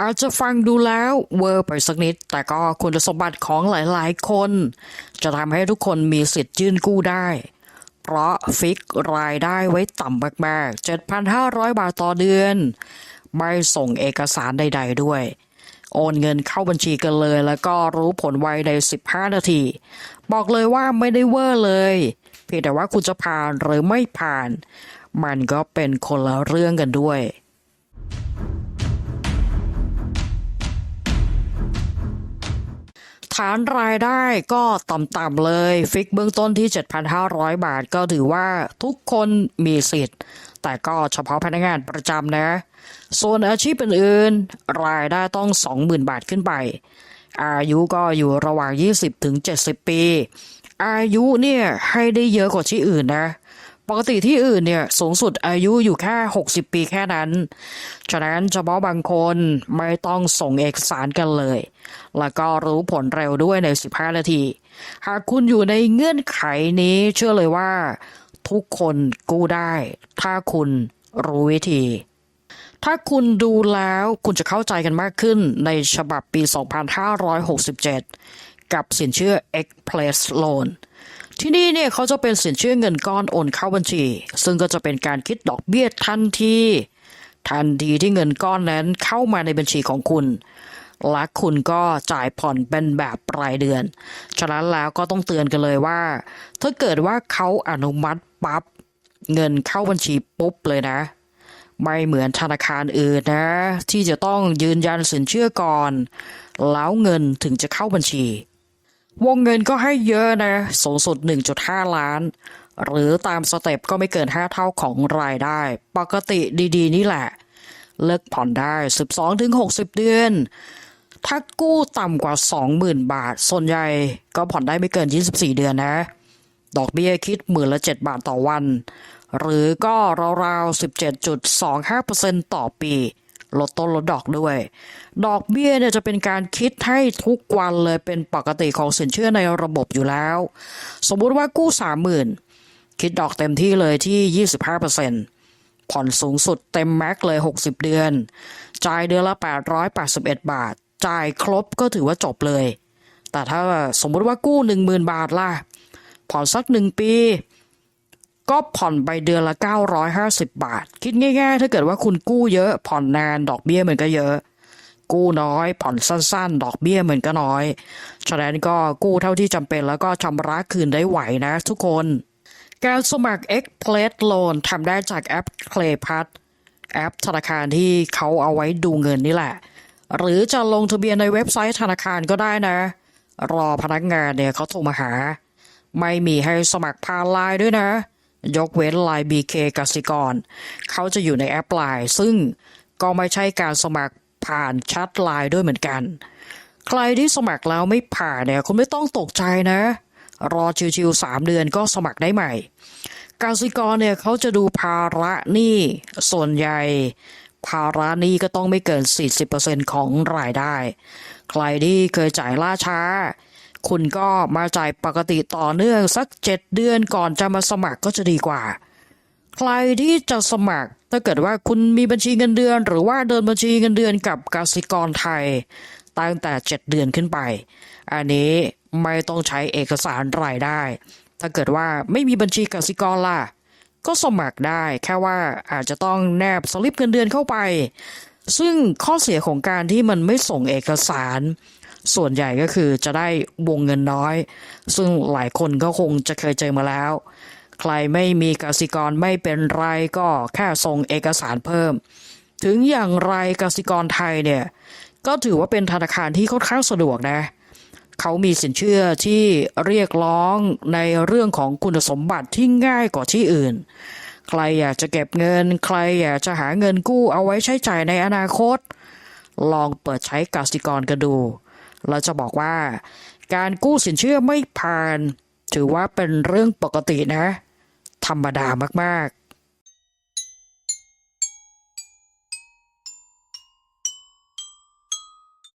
อาจจะฟังดูแล้วเวอร์ไปสักนิด แต่ก็คุณสมบัติของหลายๆคน จะทำให้ทุกคนมีสิทธิ์ยื่นกู้ได้ เพราะฟิกรายได้ไว้ต่ำมากๆ 7,500 บาทต่อเดือน ไม่ส่งเอกสารใด ๆ ด้วย โอนเงินเข้าบัญชีกันเลย แล้วก็รู้ผลไวใน 15 นาที บอกเลยว่าไม่ได้เวอร์เลย เพียงแต่ว่าคุณจะผ่านหรือไม่ผ่าน มันก็เป็นคนละเรื่องกันด้วย ฐานรายได้ก็ต่ำๆเลย ฟิกเบื้องต้นที่ 7,500 บาทก็ถือว่าทุกคนมีสิทธิ์ แต่ก็เฉพาะพนักงานประจำนะ ส่วนอาชีพอื่นๆ รายได้ต้อง 20,000 บาทขึ้นไป อายุก็อยู่ระหว่าง 20ถึง70 ปี อายุเนี่ยให้ได้เยอะกว่าที่อื่นนะ ปกติที่อื่นเนี่ยสูงสุดอายุอยู่แค่ 60 ปีแค่นั้น ฉะนั้นเฉพาะบางคนไม่ต้องส่งเอกสารกันเลย แล้วก็รู้ผลเร็วด้วยใน 15 นาที หากคุณอยู่ในเงื่อนไขนี้เชื่อเลยว่า ทุกคนกู้ได้ ถ้าคุณรู้วิธี ถ้าคุณดูแล้วคุณจะเข้าใจกันมากขึ้นในฉบับปี 2567 กับสินเชื่อ X Place Loan ที่นี่เนี่ยเขาจะเป็นสินเชื่อเงินก้อนโอนเข้าบัญชี ซึ่งก็จะเป็นการคิดดอกเบี้ยทันที ทันทีที่เงินก้อนนั้นเข้ามาในบัญชีของคุณ และคุณก็จ่ายผ่อนเป็นแบบรายเดือน ฉะนั้นแล้วก็ต้องเตือนกันเลยว่า ถ้าเกิดว่าเขาอนุมัติปั๊บเงินเข้าบัญชีปุ๊บเลยนะ ไม่เหมือนธนาคารอื่นนะ ที่จะต้องยืนยันสินเชื่อก่อน แล้วเงินถึงจะเข้าบัญชี วงเงินก็ให้เยอะนะ สูงสุด 1.5 ล้าน หรือตามสเต็ปก็ไม่เกิน 5 เท่าของรายได้ ปกติดีๆ นี่แหละ เลิกผ่อนได้ 12-60 เดือน ถ้ากู้ต่ำกว่า 20,000 บาท ส่วนใหญ่ก็ผ่อนได้ไม่เกิน 24 เดือนนะ ดอกเบี้ยคิดหมื่นละ 7 บาทต่อวัน หรือก็ราวๆ 17.25%ต่อปี ลดต้นลดดอกด้วย ดอกเบี้ยเนี่ยจะเป็นการคิดให้ทุกวันเลยเป็นปกติของสินเชื่อในระบบอยู่แล้ว สมมุติว่ากู้ 30,000 คิดดอกเต็มที่เลยที่ 25%ผ่อนสูงสุดเต็มแม็กเลย 60 เดือน จ่ายเดือนละ 881 บาท จ่ายครบก็ถือว่าจบเลย แต่ถ้าสมมุติว่ากู้ 10,000 บาทล่ะ ผ่อนสักหนึ่งปี ก็ผ่อนไปเดือนละ 950 บาท คิดง่ายๆ ถ้าเกิดว่าคุณกู้เยอะผ่อนนานดอกเบี้ยมันก็เยอะ กู้น้อย ผ่อนสั้น ๆ ดอกเบี้ยมันก็น้อย ฉะนั้นก็กู้เท่าที่จำเป็นแล้วก็ชำระคืนได้ไหวนะทุกคน การสมัคร X Plate Loan ทำได้จากแอป Claypat แอปธนาคารที่เขาเอาไว้ดูเงินนี่แหละ หรือจะลงทะเบียนในเว็บไซต์ธนาคารก็ได้นะ รอพนักงานเนี่ยเขาโทรมาหา ไม่มีให้สมัครผ่านไลน์ด้วยนะ ยกเว้นลน์ BK กสิกร เขาจะอยู่ในแอปไลน์ซึ่งก็ไม่ใช่การสมัครผ่านแชัดไลน์ด้วยเหมือนกัน ใครที่สมัครแล้วไม่ผ่านเนี่ยคุณไม่ต้องตกใจนะ รอชิวๆสามเดือนก็สมัครได้ใหม่กสิกรเนี่ยเขาจะดูภาระหนี้ส่วนใหญ่ ภาระหนี้ก็ต้องไม่เกิน 40%ของรายได้ ใครที่เคยจ่ายล่าช้า คุณก็มาจ่ายปกติต่อเนื่องสัก 7 เดือนก่อนจะมาสมัครก็จะดีกว่า ใครที่จะสมัคร ถ้าเกิดว่าคุณมีบัญชีเงินเดือน หรือว่าเดินบัญชีเงินเดือนกับกสิกรไทย ตั้งแต่ 7 เดือนขึ้นไป อันนี้ไม่ต้องใช้เอกสารรายได้ ถ้าเกิดว่าไม่มีบัญชีกสิกรล่ะ ก็สมัครได้แค่ว่าอาจจะต้องแนบสลิปเงินเดือนเข้าไป ซึ่งข้อเสียของการที่มันไม่ส่งเอกสาร ส่วนใหญ่ก็คือจะได้วงเงินน้อย ซึ่งหลายคนก็คงจะเคยเจอมาแล้ว ใครไม่มีกสิกรไม่เป็นไรก็แค่ส่งเอกสารเพิ่ม ถึงอย่างไรกสิกรไทยเนี่ย ก็ถือว่าเป็นธนาคารที่ค่อนข้างสะดวกนะเขามีสินเชื่อที่เรียกร้องในเรื่องของคุณสมบัติที่ง่ายกว่าที่อื่น ใครอยากจะเก็บเงิน ใครอยากจะหาเงินกู้เอาไว้ใช้จ่ายในอนาคต ลองเปิดใช้กสิกรกันดู เราจะบอกว่า การกู้สินเชื่อไม่ผ่าน ถือว่าเป็นเรื่องปกตินะ ธรรมดามาก